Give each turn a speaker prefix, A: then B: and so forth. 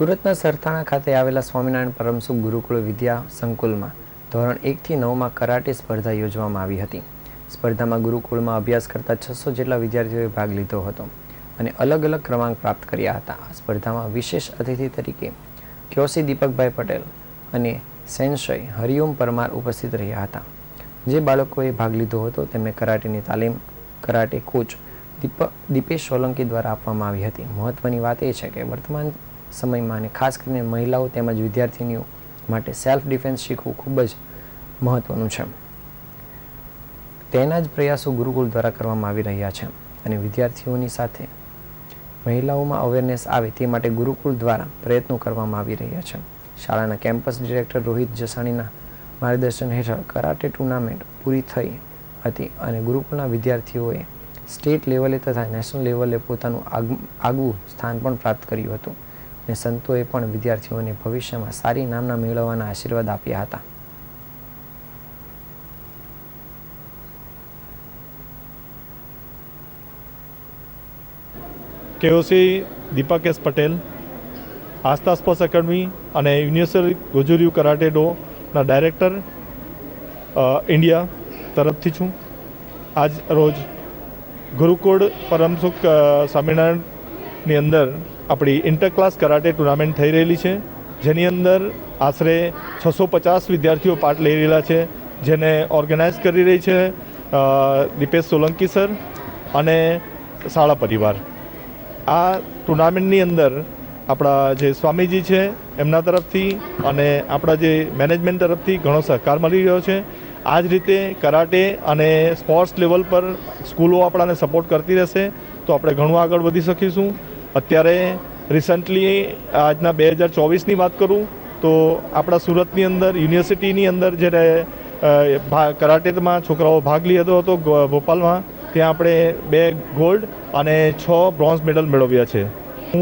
A: સુરતના સરથાણા ખાતે આવેલા સ્વામિનારાયણ પરમસુખ ગુરુકુળ વિદ્યા સંકુલમાં ધોરણ એકથી નવમાં કરાટે સ્પર્ધા યોજવામાં આવી હતી. સ્પર્ધામાં ગુરુકુળમાં અભ્યાસ કરતા છસો જેટલા વિદ્યાર્થીઓએ ભાગ લીધો હતો અને અલગ અલગ ક્રમાંક પ્રાપ્ત કર્યા હતા. આ સ્પર્ધામાં વિશેષ અતિથિ તરીકે ક્યોસી દીપકભાઈ પટેલ અને સેન્શય હરિઓમ પરમાર ઉપસ્થિત રહ્યા હતા. જે બાળકોએ ભાગ લીધો હતો, તેમને કરાટેની તાલીમ, કરાટે કોચ, દીપ, દીપેશ સોલંકી દ્વારા આપવામાં આવી હતી. મહત્વની વાત એ છે કે વર્તમાન સમયમાં અને ખાસ કરીને મહિલાઓ તેમજ વિદ્યાર્થીનીઓ માટે સેલ્ફ ડિફેન્સ શીખવું ખૂબ જ મહત્વનું છે. તેના જ પ્રયાસો ગુરુકુળ દ્વારા કરવામાં આવી રહ્યા છે અને વિદ્યાર્થીઓની સાથે મહિલાઓમાં અવેરનેસ આવે તે માટે ગુરુકુળ દ્વારા પ્રયત્નો કરવામાં આવી રહ્યા છે. શાળાના કેમ્પસ ડિરેક્ટર રોહિત જસાણીના માર્ગદર્શન હેઠળ કરાટે ટુર્નામેન્ટ પૂરી થઈ હતી અને ગુરુકુળના વિદ્યાર્થીઓએ સ્ટેટ લેવલે તથા નેશનલ લેવલે પોતાનું આગ- આગવું સ્થાન પણ પ્રાપ્ત કર્યું હતું. અને સંતોએ પણ વિદ્યાર્થીઓને ભવિષ્યમાં સારી નામના મેળવવાના આશીર્વાદ આપ્યા હતા.
B: KOC Dipakesh Patel Aastha sports academy અને યુનિવર્સલ ગોજુરિયુ કરાટે ડોના ડાયરેક્ટર ઇન્ડિયા તરફથી છું. આજ રોજ ગુરુકુળ પરમસુખ અ, સ્વામિનારાયણની અંદર આપણી ઇન્ટર ક્લાસ કરાટે ટુર્નામેન્ટ થઈ રહેલી છે, જેની અંદર આશરે છસો પચાસ વિદ્યાર્થીઓ પાર્ટ લઈ રહેલા છે, જેને ઓર્ગેનાઇઝ કરી રહી છે દીપેશ સોલંકી સર અને શાળા પરિવાર. આ ટુર્નામેન્ટની અંદર આપણા જે સ્વામીજી છે, એમના તરફથી અને આપણા જે મેનેજમેન્ટ તરફથી ઘણો સહકાર મળી રહ્યો છે. આ જ રીતે કરાટે અને સ્પોર્ટ્સ લેવલ પર સ્કૂલો આપણાને સપોર્ટ કરતી રહેશે, તો આપણે ઘણું આગળ વધી શકીશું. અત્યારે રિસન્ટલી આજના બે હજાર ચોવીસની વાત કરું, તો આપણા સુરતની અંદર, યુનિવર્સિટીની અંદર જ્યારે કરાટેમાં છોકરાઓ ભાગ લીધો હતો ભોપાલમાં, ત્યાં આપણે બે ગોલ્ડ અને છ બ્રોન્ઝ મેડલ મેળવ્યા છે.